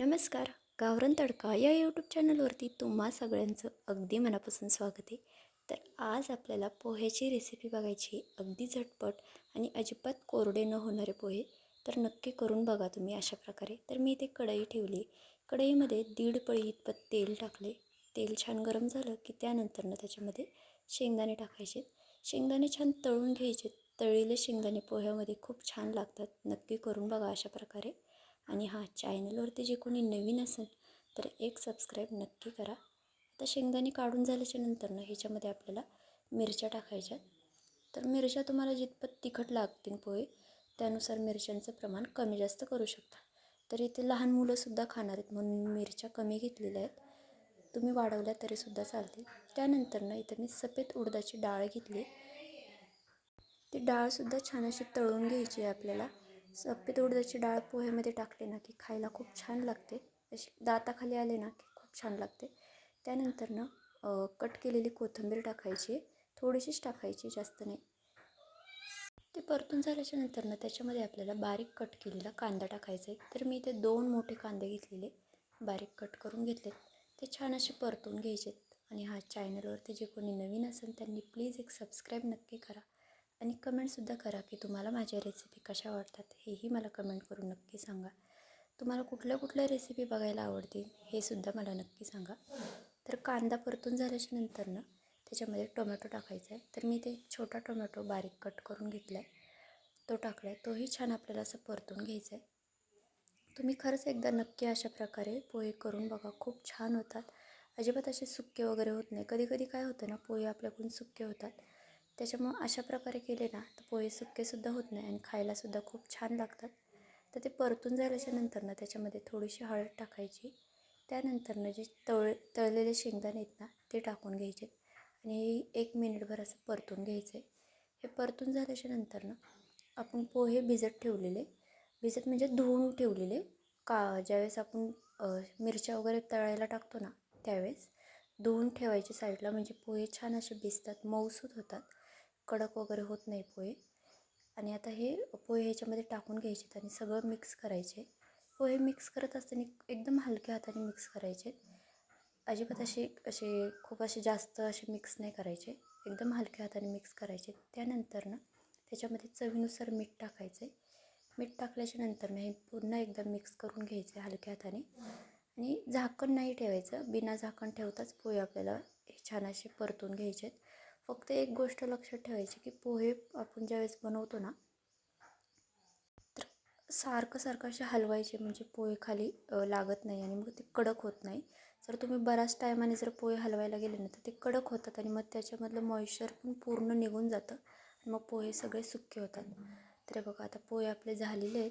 नमस्कार गावरण तडका या यूट्यूब चॅनलवरती तुम्हा सगळ्यांचं अगदी मनापासून स्वागत आहे. तर आज आपल्याला पोह्याची रेसिपी बघायची अगदी झटपट आणि अजिबात कोरडे न होणारे पोहे. तर नक्की करून बघा तुम्ही अशा प्रकारे. तर मी इथे कढई ठेवली. कढईमध्ये दीड पळी इतपत तेल टाकले. तेल छान गरम झालं की त्यानंतरनं त्याच्यामध्ये शेंगदाणे टाकायचे. शेंगदाणे छान तळून घ्यायचे. तळलेले शेंगदाणे पोह्यामध्ये खूप छान लागतात. नक्की करून बघा अशा प्रकारे. आणि हा चॅनलवरती जे कोणी नवीन असेल तर एक सबस्क्राईब नक्की करा. आता शेंगदाणे काढून झाल्याच्यानंतर ना ह्याच्यामध्ये आपल्याला मिरच्या टाकायच्या तर मिरच्या तुम्हाला जितपत तिखट लागतील पोहे त्यानुसार मिरच्यांचं प्रमाण कमी जास्त करू शकता. तर इथे लहान मुलंसुद्धा खाणार आहेत म्हणून मिरच्या कमी घेतलेल्या आहेत. तुम्ही वाढवल्या तरीसुद्धा चालतील. त्यानंतर ना इथं मी सफेद उडदाची डाळ घेतली. ती डाळसुद्धा छान अशी तळून घ्यायची आहे आपल्याला. सफेद उडदाची डाळ पोह्यामध्ये टाकले ना की खायला खूप छान लागते. अशी दाताखाली आले ना की खूप छान लागते. त्यानंतर ना कट केलेली कोथिंबीर टाकायची थोडीशीच टाकायची जास्त नाही. ते परतून झाल्याच्यानंतर ना त्याच्यामध्ये आपल्याला बारीक कट केलेला कांदा टाकायचा आहे तर मी इथे दोन मोठे कांदे घेतलेले बारीक कट करून घेतलेत. ते छान असे परतून घ्यायचेत. आणि हा चॅनलवरती जे कोणी नवीन असेल त्यांनी प्लीज एक सबस्क्राईब नक्की करा. आणि कमेंटसुद्धा करा की तुम्हाला माझ्या रेसिपी कशा वाटतात हेही मला कमेंट करून नक्की सांगा. तुम्हाला कुठल्या कुठल्या रेसिपी बघायला आवडतील हे सुद्धा मला नक्की सांगा. तर कांदा परतून झाल्याच्यानंतर ना त्याच्यामध्ये टोमॅटो टाकायचा आहे. तर मी ते छोटा टोमॅटो बारीक कट करून घेतला आहे तो टाकला आहे तोही छान आपल्याला असं परतून घ्यायचा आहे तुम्ही खरंच एकदा नक्की अशा प्रकारे पोहे करून बघा. खूप छान होतात. अजिबात असे सुक्के वगैरे होत नाही. कधी कधी काय होतं ना पोहे आपल्याकडून सुक्के होतात. त्याच्यामुळं अशा प्रकारे केले ना तर पोहे सुक्केसुद्धा होत नाही आणि खायलासुद्धा खूप छान लागतात. तर ते परतून झाल्याच्यानंतर ना त्याच्यामध्ये थोडीशी हळद टाकायची. त्यानंतरनं जे तळ तळलेले शेंगदाणे आहेत ना ते टाकून घ्यायचे. आणि एक मिनिटभर असं परतून घ्यायचं आहे. हे परतून झाल्याच्यानंतर ना आपण पोहे भिजत ठेवलेले. भिजत म्हणजे धुवून ठेवलेले. का ज्यावेळेस आपण मिरच्या वगैरे तळायला टाकतो ना त्यावेळेस धुवून ठेवायचे साईडला. म्हणजे पोहे छान असे भिजतात मऊसूत होतात. कडक वगैरे होत नाही पोहे. आणि आता हे पोहे ह्याच्यामध्ये टाकून घ्यायचे आणि सगळं मिक्स करायचे. पोहे मिक्स करत असताना एकदम हलक्या हाताने मिक्स करायचे. अजिबात असे असे खूप असे जास्त असे मिक्स नाही करायचे. एकदम हलक्या हाताने मिक्स करायचे. त्यानंतर ना त्याच्यामध्ये चवीनुसार मीठ टाकायचं आहे मीठ टाकल्याच्या नंतर हे पुन्हा एकदा मिक्स करून घ्यायचं आहे हलक्या हाताने. आणि झाकण नाही ठेवायचं. बिना झाकण ठेवताच पोहे आपल्याला छान असे परतून घ्यायचे आहेत फक्त एक गोष्ट लक्षात ठेवायची की पोहे आपण ज्यावेळेस बनवतो ना तर सारखं सारखं असे हलवायचे म्हणजे पोहे खाली लागत नाही आणि मग ते कडक होत नाही. जर तुम्ही बऱ्याच टायमाने जर पोहे हलवायला गेले ना तर ते कडक होतात आणि मग त्याच्यामधलं मॉइश्चर पण पूर्ण निघून जातं आणि मग पोहे सगळे सुके होतात. तर बघा आता पोहे आपले झालेले आहेत.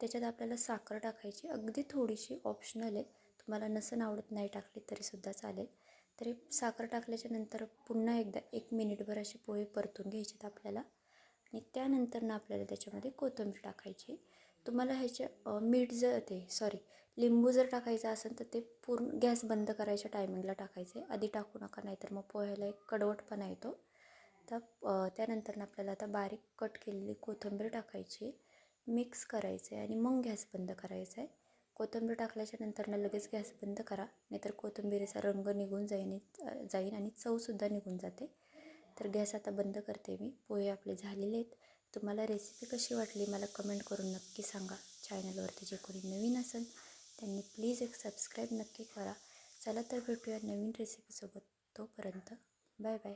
त्याच्यात आपल्याला साखर टाकायची. अगदी थोडीशी ऑप्शनल आहे. तुम्हाला नसन आवडत नाही टाकली तरीसुद्धा चालेल. तरी साखर टाकल्याच्या नंतर पुन्हा एकदा एक मिनिटभर असे पोहे परतून घ्यायचेत आपल्याला. आणि त्यानंतर ना आपल्याला त्याच्यामध्ये कोथिंबीर टाकायची. तुम्हाला ह्याचे मीठ जर ते सॉरी लिंबू जर टाकायचं असेल तर ते पूर्ण गॅस बंद करायच्या टायमिंगला टाकायचं. आहे आधी टाकू नका नाहीतर मग पोह्याला एक कडवटपणा येतो. तर त्यानंतर आपल्याला आता बारीक कट केलेली कोथिंबीर टाकायची. मिक्स करायचं आहे आणि मग गॅस बंद करायचा आहे कोथिंबीर टाकल्याच्या नंतर लगेच गॅस बंद करा. नाहीतर कोथिंबीरीचा रंग निघून जाईन जाईन आणि चवसुद्धा निघून जाते. तर गॅस आता बंद करते मी. पोहे आपले झालेले आहेत. तुम्हाला रेसिपी कशी वाटली मला कमेंट करून नक्की सांगा. चॅनलवरती जे कोणी नवीन असेल त्यांनी प्लीज एक सबस्क्राईब नक्की करा. चला तर भेटूया नवीन रेसिपीसोबत तोपर्यंत बाय बाय